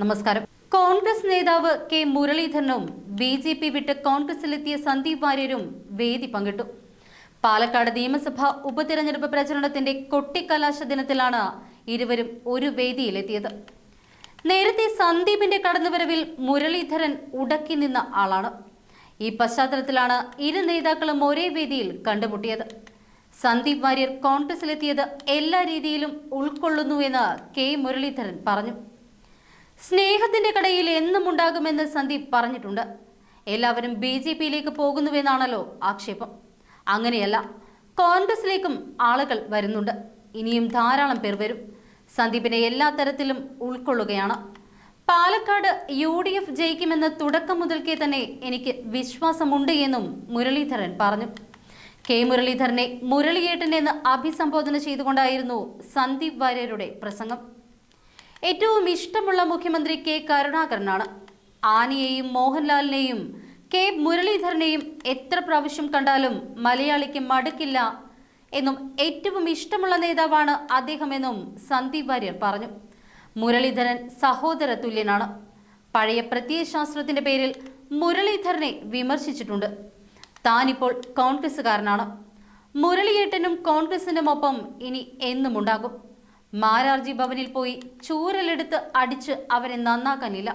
നമസ്കാരം. കോൺഗ്രസ് നേതാവ് കെ മുരളീധരനും ബി ജെ പി വിട്ട് കോൺഗ്രസിലെത്തിയ സന്ദീപ് വാര്യരും വേദി പങ്കിട്ടു. പാലക്കാട് നിയമസഭാ ഉപതെരഞ്ഞെടുപ്പ് പ്രചരണത്തിന്റെ കൊട്ടിക്കലാശ ദിനത്തിലാണ് ഇരുവരും ഒരു വേദിയിലെത്തിയത്. നേരത്തെ സന്ദീപിന്റെ കടന്നുവരവിൽ മുരളീധരൻ ഉടക്കി നിന്ന ആളാണ്. ഈ പശ്ചാത്തലത്തിലാണ് ഇരു നേതാക്കളും ഒരേ വേദിയിൽ കണ്ടുമുട്ടിയത്. സന്ദീപ് വാര്യർ കോൺഗ്രസിലെത്തിയത് എല്ലാ രീതിയിലും ഉൾക്കൊള്ളുന്നു എന്ന് കെ മുരളീധരൻ പറഞ്ഞു. സ്നേഹത്തിന്റെ കടയിൽ എന്നും ഉണ്ടാകുമെന്ന് സന്ദീപ് പറഞ്ഞിട്ടുണ്ട്. എല്ലാവരും ബി ജെ പിയിലേക്ക് പോകുന്നുവെന്നാണല്ലോ ആക്ഷേപം. അങ്ങനെയല്ല കോൺഗ്രസിലേക്കും ആളുകൾ വരുന്നുണ്ട്. ഇനിയും ധാരാളം പേർ വരും. സന്ദീപിനെ എല്ലാ തരത്തിലും ഉൾക്കൊള്ളുകയാണ്. പാലക്കാട് യു ഡി എഫ് ജയിക്കുമെന്ന് തുടക്കം മുതൽക്കേ തന്നെ എനിക്ക് വിശ്വാസമുണ്ട് എന്നും മുരളീധരൻ പറഞ്ഞു. കെ മുരളീധരനെ മുരളിയേട്ടൻ എന്ന് അഭിസംബോധന ചെയ്തുകൊണ്ടായിരുന്നു സന്ദീപ് വാര്യരുടെ പ്രസംഗം. ഏറ്റവും ഇഷ്ടമുള്ള മുഖ്യമന്ത്രി കെ കരുണാകരനാണ്. ആനിയെയും മോഹൻലാലിനെയും കെ മുരളീധരനെയും എത്ര പ്രാവശ്യം കണ്ടാലും മലയാളിക്ക് മടുക്കില്ല എന്നും ഏറ്റവും ഇഷ്ടമുള്ള നേതാവാണ് അദ്ദേഹമെന്നും സന്ദീപ് വാര്യർ പറഞ്ഞു. മുരളീധരൻ സഹോദര തുല്യനാണ്. പഴയ പ്രത്യയശാസ്ത്രത്തിന്റെ പേരിൽ മുരളീധരനെ വിമർശിച്ചിട്ടുണ്ട്. താനിപ്പോൾ കോൺഗ്രസ്സുകാരനാണ്. മുരളിയേട്ടനും കോൺഗ്രസിനും ഒപ്പം ഇനി എന്നും ഉണ്ടാകും മാരാർജി ഭവനിൽ പോയി ചൂരലെടുത്ത് അടിച്ച് അവരെ നന്നാക്കാനില്ല.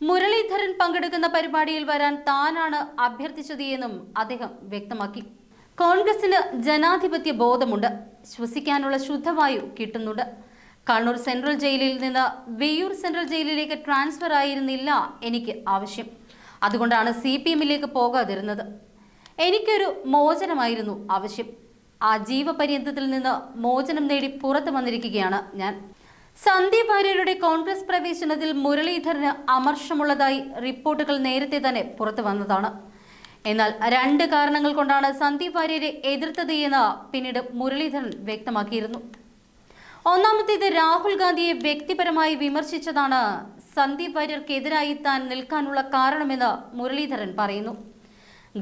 മുരളീധരൻ പങ്കെടുക്കുന്ന പരിപാടിയിൽ വരാൻ താനാണ് അഭ്യർത്ഥിച്ചത് എന്നും അദ്ദേഹം വ്യക്തമാക്കി. കോൺഗ്രസിന് ജനാധിപത്യ ബോധമുണ്ട്. ശ്വസിക്കാനുള്ള ശുദ്ധവായു കിട്ടുന്നുണ്ട്. കണ്ണൂർ സെൻട്രൽ ജയിലിൽ നിന്ന് വെയ്യൂർ സെൻട്രൽ ജയിലിലേക്ക് ട്രാൻസ്ഫർ ആയിരുന്നില്ല എനിക്ക് ആവശ്യം. അതുകൊണ്ടാണ് സി പി എമ്മിലേക്ക് പോകാതിരുന്നത്. എനിക്കൊരു മോചനമായിരുന്നു ആവശ്യം. ആ ജീവപര്യന്തത്തിൽ നിന്ന് മോചനം നേടി പുറത്തു വന്നിരിക്കുകയാണ് ഞാൻ. സന്ദീപ് വാര്യരുടെ കോൺഗ്രസ് പ്രവേശനത്തിൽ മുരളീധരന് അമർഷമുള്ളതായി റിപ്പോർട്ടുകൾ നേരത്തെ തന്നെ പുറത്തു വന്നതാണ്. എന്നാൽ രണ്ട് കാരണങ്ങൾ കൊണ്ടാണ് സന്ദീപ് വാര്യരെ എതിർത്തത് എന്ന് പിന്നീട് മുരളീധരൻ വ്യക്തമാക്കിയിരുന്നു. ഒന്നാമത്തേത് രാഹുൽ ഗാന്ധിയെ വ്യക്തിപരമായി വിമർശിച്ചതാണ് സന്ദീപ് വാര്യർക്കെതിരായി താൻ നിൽക്കാനുള്ള കാരണമെന്ന് മുരളീധരൻ പറയുന്നു.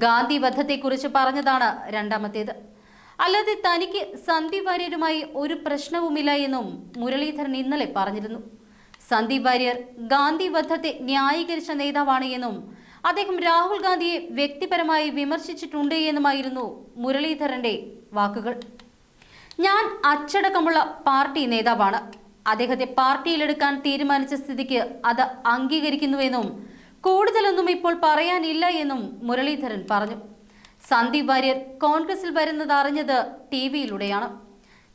ഗാന്ധി വധത്തെക്കുറിച്ച് പറഞ്ഞതാണ് രണ്ടാമത്തേത്. അല്ലാതെ തനിക്ക് സന്ദീപ് വാര്യരുമായി ഒരു പ്രശ്നവുമില്ല എന്നും മുരളീധരൻ ഇന്നലെ പറഞ്ഞിരുന്നു. സന്ദീപ് വാര്യർ ഗാന്ധി ബദ്ധത്തെ ന്യായീകരിച്ച നേതാവാണ് എന്നും അദ്ദേഹം രാഹുൽ ഗാന്ധിയെ വ്യക്തിപരമായി വിമർശിച്ചിട്ടുണ്ട് എന്നുമായിരുന്നു മുരളീധരന്റെ വാക്കുകൾ. ഞാൻ അച്ചടക്കമുള്ള പാർട്ടി നേതാവാണ്. അദ്ദേഹത്തെ പാർട്ടിയിലെടുക്കാൻ തീരുമാനിച്ച സ്ഥിതിക്ക് അത് അംഗീകരിക്കുന്നുവെന്നും കൂടുതലൊന്നും ഇപ്പോൾ പറയാനില്ല എന്നും മുരളീധരൻ പറഞ്ഞു. സന്ദീപ് വാര്യർ കോൺഗ്രസിൽ വരുന്നത് അറിഞ്ഞത് ടി വിയിലൂടെയാണ്.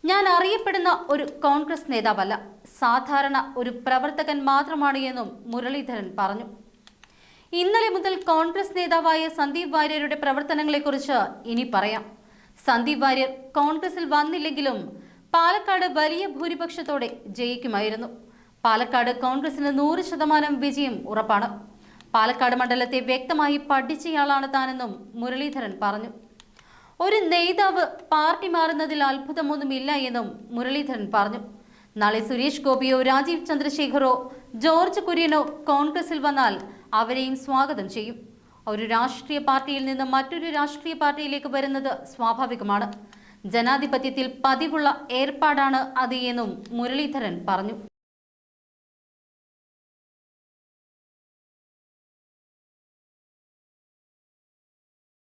ഞാൻ അറിയപ്പെടുന്ന ഒരു കോൺഗ്രസ് നേതാവല്ല. സാധാരണ ഒരു പ്രവർത്തകൻ മാത്രമാണ് എന്നും മുരളീധരൻ പറഞ്ഞു. ഇന്നലെ മുതൽ കോൺഗ്രസ് നേതാവായ സന്ദീപ് വാര്യരുടെ പ്രവർത്തനങ്ങളെക്കുറിച്ച് ഇനി പറയാം. സന്ദീപ് വാര്യർ കോൺഗ്രസിൽ വന്നില്ലെങ്കിലും പാലക്കാട് വലിയ ഭൂരിപക്ഷത്തോടെ ജയിക്കുമായിരുന്നു. പാലക്കാട് കോൺഗ്രസിന് നൂറ് ശതമാനം വിജയം ഉറപ്പാണ്. പാലക്കാട് മണ്ഡലത്തെ വ്യക്തമായി പഠിച്ചയാളാണ് താനെന്നും മുരളീധരൻ പറഞ്ഞു. ഒരു നേതാവ് പാർട്ടി മാറുന്നതിൽ അത്ഭുതമൊന്നുമില്ല എന്നും മുരളീധരൻ പറഞ്ഞു. നാളെ സുരേഷ് ഗോപിയോ രാജീവ് ചന്ദ്രശേഖറോ ജോർജ് കുര്യനോ കോൺഗ്രസിൽ വന്നാൽ അവരെയും സ്വാഗതം ചെയ്യും. ഒരു രാഷ്ട്രീയ പാർട്ടിയിൽ നിന്ന് മറ്റൊരു രാഷ്ട്രീയ പാർട്ടിയിലേക്ക് വരുന്നത് സ്വാഭാവികമാണ്. ജനാധിപത്യത്തിൽ പതിവുള്ള ഏർപ്പാടാണ് അത് എന്നും മുരളീധരൻ പറഞ്ഞു.